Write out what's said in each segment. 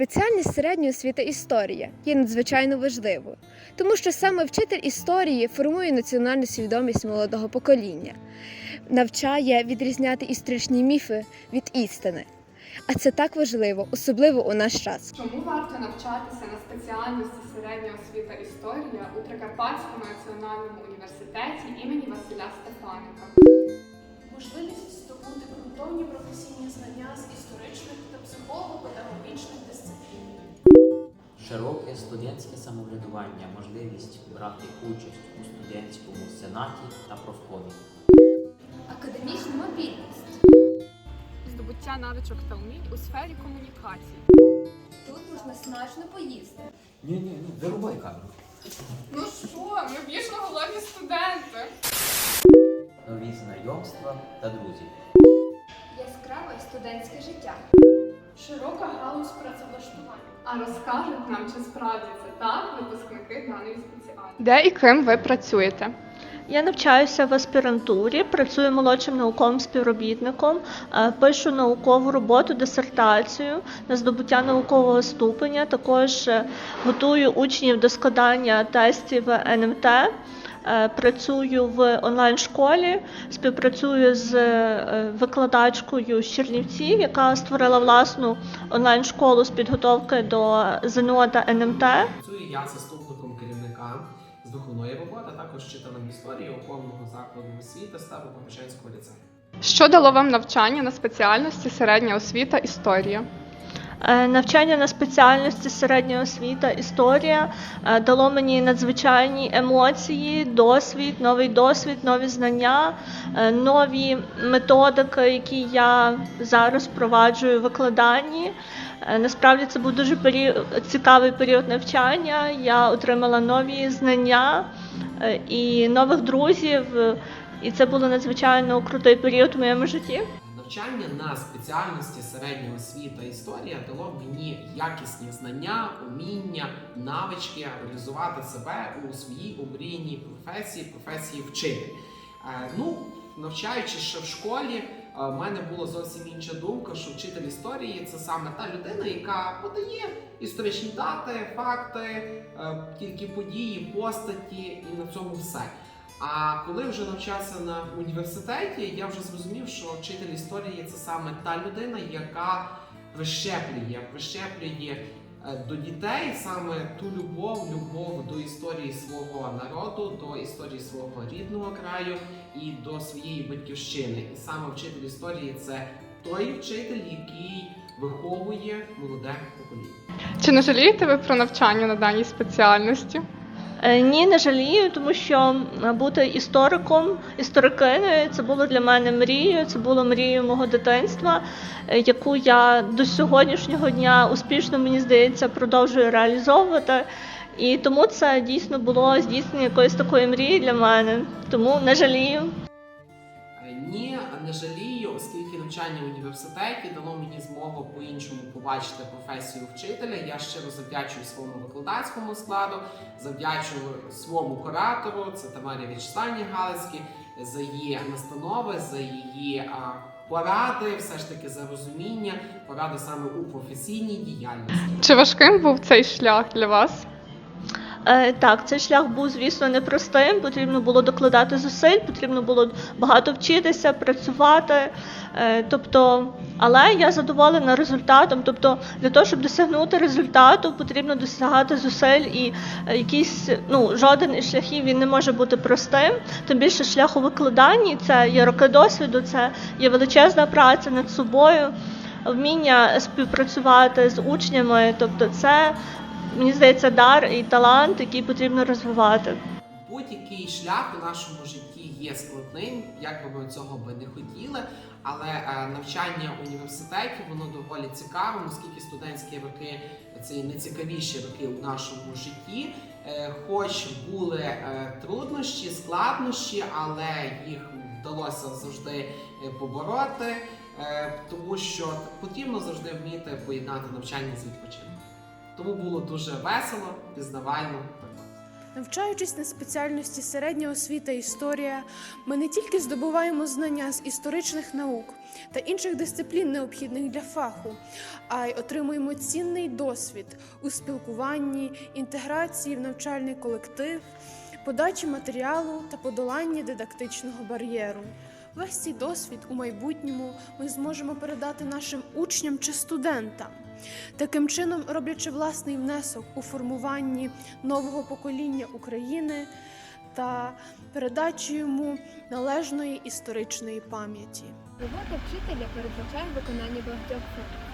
Спеціальність середньої освіти історія є надзвичайно важливою, тому що саме вчитель історії формує національну свідомість молодого покоління, навчає відрізняти історичні міфи від істини. А це так важливо, особливо у наш час. Чому варто навчатися на спеціальності середня освіта історія у Прикарпатському національному університеті імені Василя Стефаника? Можливість здобути ґрунтовні професійні знання з історичних та психолого-педагогічних дисциплін. Широке студентське самоврядування, можливість брати участь у студентському сенаті та профкомі. Академічна мобільність. Здобуття навичок та умінь у сфері комунікації. Тут можна смачно поїсти. Ні, ні, ні, вирубай камеру. Ну що, ми вічно голодні студенти. Нові знайомства та друзі. Яскраве студентське життя. Широка галузь працевлаштування. А розкажуть нам, чи справді це так випускники даної спеціальності. Де і ким ви працюєте? Я навчаюся в аспірантурі, працюю молодшим науковим співробітником, е, пишу наукову роботу, дисертацію на здобуття наукового ступеня. Також е, готую учнів до складання тестів НМТ. Е, Працюю в онлайн-школі, співпрацюю з е, викладачкою з Чернівців, яка створила власну онлайн-школу з підготовки до ЗНО та НМТ. Працюю я заступником керівника з духовної роботи, а також вчителем історії опорного закладу освіти Старо-Попеченського ліцею. Що дало вам навчання на спеціальності середня освіта історія? Е, Навчання на спеціальності середня освіта, історія е, дало мені надзвичайні емоції, досвід, новий досвід, нові знання, е, нові методики, які я зараз впроваджую в викладанні. Насправді це був дуже період, цікавий період навчання. Я отримала нові знання і нових друзів, і це було надзвичайно крутий період в моєму житті. Навчання на спеціальності середня освіта історія дало мені якісні знання, уміння, навички реалізувати себе у своїй омрійній професії, професії вчитель. Е, Ну, навчаючись ще в школі, е, в мене була зовсім інша думка, що вчитель історії це саме та людина, яка подає історичні дати, факти, е, тільки події, постаті, і на цьому все. А коли вже навчався на університеті, я вже зрозумів, що вчитель історії це саме та людина, яка прищеплює, прищеплює е, до дітей саме ту любов, любов до історії свого народу, до історії свого рідного краю і до своєї батьківщини. І саме вчитель історії це той вчитель, який виховує молоде покоління. Чи не жалієте ви про навчання на даній спеціальності? Е, Ні, не жалію, тому що бути істориком, історикиною це було для мене мрією, це було мрією мого дитинства, е, яку я до сьогоднішнього дня успішно, мені здається, продовжую реалізовувати. І тому це дійсно було здійснення якоїсь такої мрії для мене. Тому не жалію. Ні, не жалію, оскільки навчання в університеті дало мені змогу по-іншому побачити професію вчителя. Я щиро завдячую своєму викладацькому складу, завдячую своєму куратору, це Тамарі Вячеславні Галицькій, за її настанови, за її поради, все ж таки за розуміння, поради саме у професійній діяльності. Чи важким був цей шлях для вас? Е, Так, цей шлях був, звісно, непростим. Потрібно було докладати зусиль, потрібно було багато вчитися, працювати. Е, Тобто, але я задоволена результатом. Тобто, для того, щоб досягнути результату, потрібно досягати зусиль і е, якийсь, ну, жоден із шляхів він не може бути простим. Тим більше шлях у викладанні це є роки досвіду, це є величезна праця над собою, вміння співпрацювати з учнями. Тобто, це мені здається, дар і талант, який потрібно розвивати. Будь-який шлях у нашому житті є складним, як би ми цього би не хотіли. Але е, навчання в університеті воно доволі цікаве, оскільки студентські роки це найцікавіші роки у нашому житті. Е, хоч були е, труднощі, складнощі, але їх вдалося завжди побороти, тому що потрібно завжди вміти поєднати навчання з відпочинком. Тому було дуже весело, пізнавально. Навчаючись на спеціальності середня освіта історія, ми не тільки здобуваємо знання з історичних наук та інших дисциплін, необхідних для фаху, а й отримуємо цінний досвід у спілкуванні, інтеграції в навчальний колектив, подачі матеріалу та подоланні дидактичного бар'єру. Весь цей досвід у майбутньому ми зможемо передати нашим учням чи студентам, таким чином роблячи власний внесок у формуванні нового покоління України та передачі йому належної історичної пам'яті. Робота вчителя передбачає виконання багатьох функцій.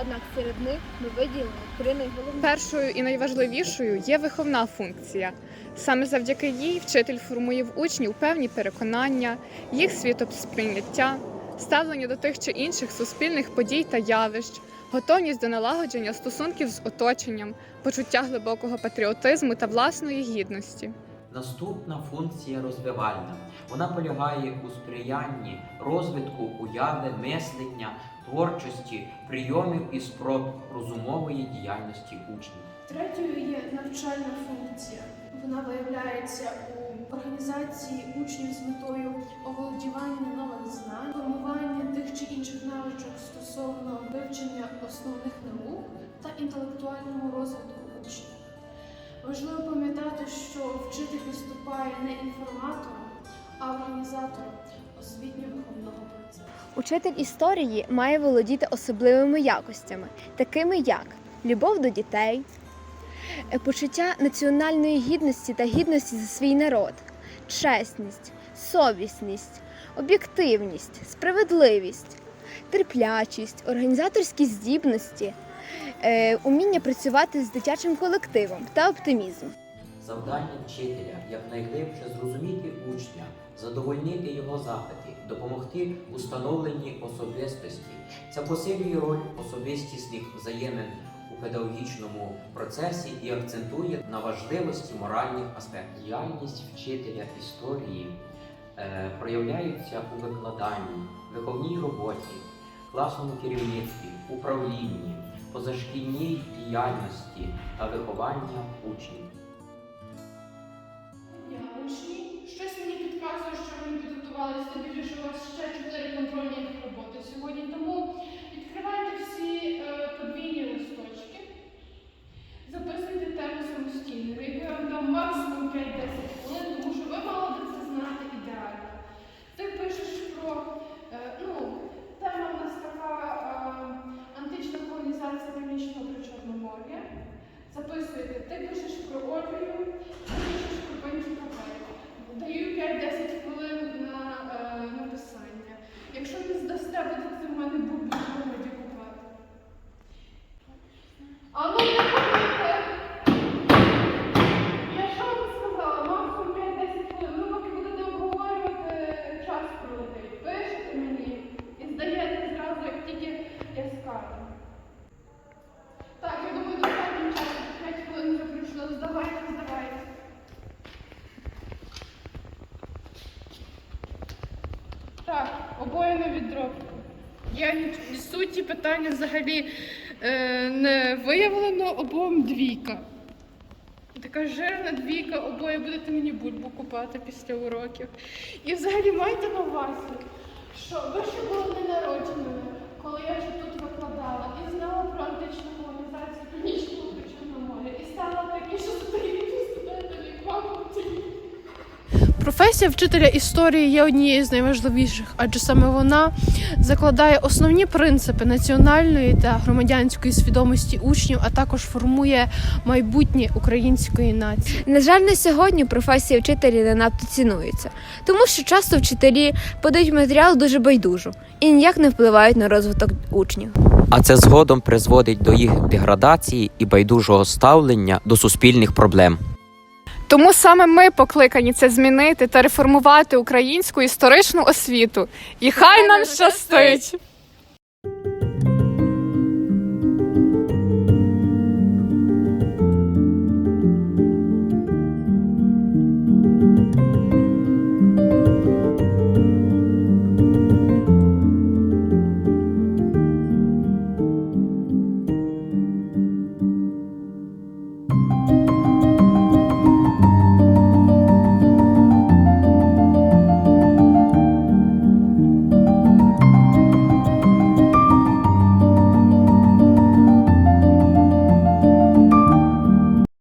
Однак серед них ми виділимо три найголовніші. Першою і найважливішою є виховна функція. Саме завдяки їй вчитель формує в учнів певні переконання, їх світосприйняття, ставлення до тих чи інших суспільних подій та явищ, готовність до налагодження стосунків з оточенням, почуття глибокого патріотизму та власної гідності. Наступна функція розвивальна. Вона полягає у сприянні розвитку уяви, мислення, творчості, прийомів і спроб розумової діяльності учнів. Третьою є навчальна функція. Вона виявляється у організації учнів з метою оволодівання нових знань, формування тих чи інших навичок стосовно вивчення основних наук та інтелектуального розвитку учнів. Важливо пам'ятати, що вчитель виступає не інформатором, а організатором освітньо-виховного процесу. Учитель історії має володіти особливими якостями, такими як любов до дітей, почуття національної гідності та гідності за свій народ, чесність, совісність, об'єктивність, справедливість, терплячість, організаторські здібності, е, уміння працювати з дитячим колективом та оптимізм. Завдання вчителя якнайглибше зрозуміти учня, задовольнити його запити, допомогти у становленні особистості. Це посилює роль особистісних взаємин педагогічному процесі і акцентує на важливості моральних аспектів. Діяльність вчителя історії е, проявляється у викладанні, виховній роботі, класному керівництві, управлінні, позашкільній діяльності та виховання учнів. Я учні. Щось мені підказує, що ви не підготувалися, тим більше, що у вас ще чотири контрольні роботи сьогодні. Тому відкривайте всі е, подвійні листочки, записуйте тему самостійно. Я вам дам максимум 5-10 хвилин, тому що ви мали би це знати ідеально. Ти пишеш про, е, ну, тема в нас така е, антична колонізація північного Причорномор'я. Записуєте, ти пишеш про Ольгію, ти пишеш про Пентікапель. Даю 5-10 хвилин на е, написання. Якщо не здасте, будете в мене бубу годі купати. А ну не ходите! Я що вам сказала? Максимум 5-10 хвилин. Ви поки будете обговорювати, час пролетить. Пишете мені і здаєте зразу, як тільки я скажу. Так, я думаю, достатньо часу. 5 хвилин вже пройшло. Здавайте, здавайте. Так, обоє на відробку. Я ні, ні суті питання взагалі е, не виявлено, обом двійка. Така жирна двійка, обоє будете мені бульбу купати після уроків. І взагалі майте на увазі, що ви ще були ненародженими, коли я вже тут викладала і знала про античну Професія вчителя історії є однією з найважливіших, адже саме вона закладає основні принципи національної та громадянської свідомості учнів, а також формує майбутнє української нації. На жаль, на сьогодні професія вчителя не надто цінується, тому що часто вчителі подають матеріал дуже байдужо і ніяк не впливають на розвиток учнів. А це згодом призводить до їх деградації і байдужого ставлення до суспільних проблем. Тому саме ми покликані це змінити та реформувати українську історичну освіту. І хай нам щастить!